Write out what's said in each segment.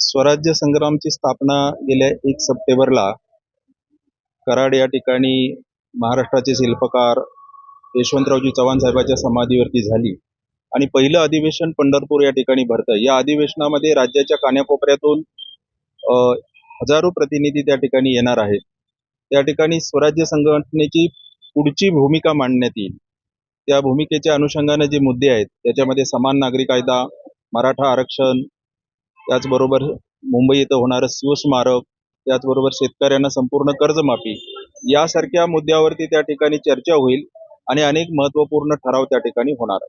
स्वराज्य संग्रामची स्थापना गेल्या एक सप्टेंबरला कराड या ठिकाणी महाराष्ट्राचे शिल्पकार यशवंतरावजी चव्हाण साहेबाच्या समाधीवरती झाली. आणि पहिलं अधिवेशन पंढरपूर या ठिकाणी भरतं. या अधिवेशनामध्ये राज्याच्या कान्याकोपऱ्यातून हजारो प्रतिनिधी त्या ठिकाणी येणार आहेत. त्या ठिकाणी स्वराज्य संघटनेची पुढची भूमिका मांडण्यात येईल. त्या भूमिकेच्या अनुषंगाने जे मुद्दे आहेत त्याच्यामध्ये समान नागरी कायदा मराठा आरक्षण त्याचबरोबर मुंबई इथं होणारं शिवस्मारक त्याचबरोबर शेतकऱ्यांना संपूर्ण कर्जमाफी यासारख्या मुद्द्यावरती त्या ठिकाणी चर्चा होईल आणि अनेक महत्त्वपूर्ण ठराव त्या ठिकाणी होणार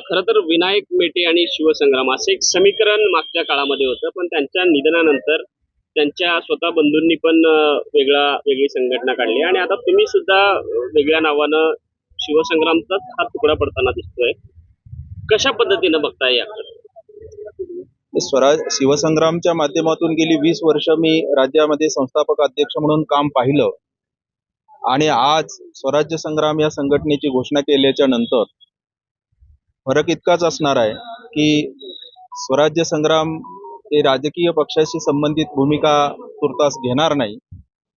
खर तर विनायक मेटे आणि शिवसंग्राम असे एक समीकरण मागच्या काळामध्ये होतं पण त्यांच्या निधनानंतर त्यांच्या स्वतः बंधूंनी पण वेगळा वेगळी संघटना काढली. आणि आता तुम्ही सुद्धा वेगळ्या नावानं शिवसंग्रामचाच हा तुकडा पडताना दिसतोय. कशा पद्धतीनं बघताय याकडे स्वराज शिवसंग्रामच्या माध्यमातून गेली वीस वर्ष मी राज्यामध्ये संस्थापक अध्यक्ष म्हणून काम पाहिलं. आणि आज स्वराज्य संग्राम या संघटनेची घोषणा केल्याच्यानंतर फरक इतकाच असणार आहे की स्वराज्य संग्राम हे राजकीय पक्षाशी संबंधित भूमिका तुर्तास घेणार नाही.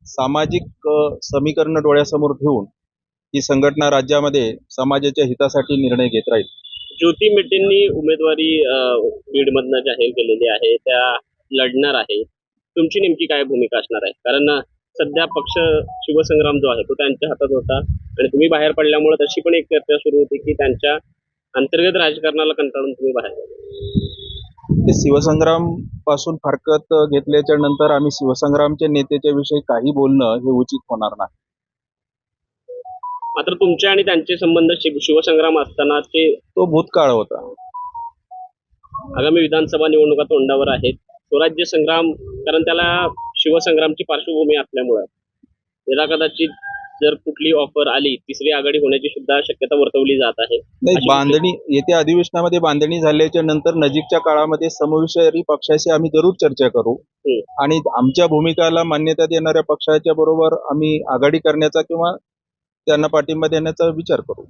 सामाजिक समीकरण डोळ्यासमोर ठेवून ही संघटना राज्यामध्ये समाजाच्या हितासाठी निर्णय घेत राहील. ज्योती मेटेंनी उमेदवारी बीडमधनं जाहीर केलेली आहे त्या लढणार आहे. तुमची नेमकी काय भूमिका असणार आहे? कारण सध्या पक्ष शिवसंग्राम जो आहे तो त्यांच्या हातात होता. आणि तुम्ही बाहेर पडल्यामुळे तशी पण एक चर्चा सुरू होती की त्यांच्या अंतर्गत राजकारणाला कंटाळून तुम्ही बाहेर. ते शिवसंग्रामपासून फारकत घेतल्याच्या नंतर आम्ही शिवसंग्रामच्या नेत्याच्या विषयी काही बोलणं हे उचित होणार नाही. मात्र तुमचे आणि त्यांचे संबंध शिव शिवसंग्राम असताना ते तो भूतकाळ होता. आगामी विधानसभा निवडणुका तोंडावर आहेत. स्वराज्य संग्राम कारण त्याला शिवसंग्रामची पार्श्वभूमी असल्यामुळं. त्याला कदाचित जर कुठली ऑफर आली तिसरी आघाडी होण्याची सुद्धा शक्यता वर्तवली जात आहे. नाही अशी बांधणी येत्या अधिवेशनामध्ये बांधणी झाल्याच्यानंतर नजीकच्या काळामध्ये समविषयी पक्षाशी आम्ही जरूर चर्चा करू. हम्म. आणि आमच्या भूमिकाला मान्यता देणाऱ्या पक्षाच्या बरोबर आम्ही आघाडी करण्याचा किंवा त्यांना पाठिंबा देण्याचा विचार करू.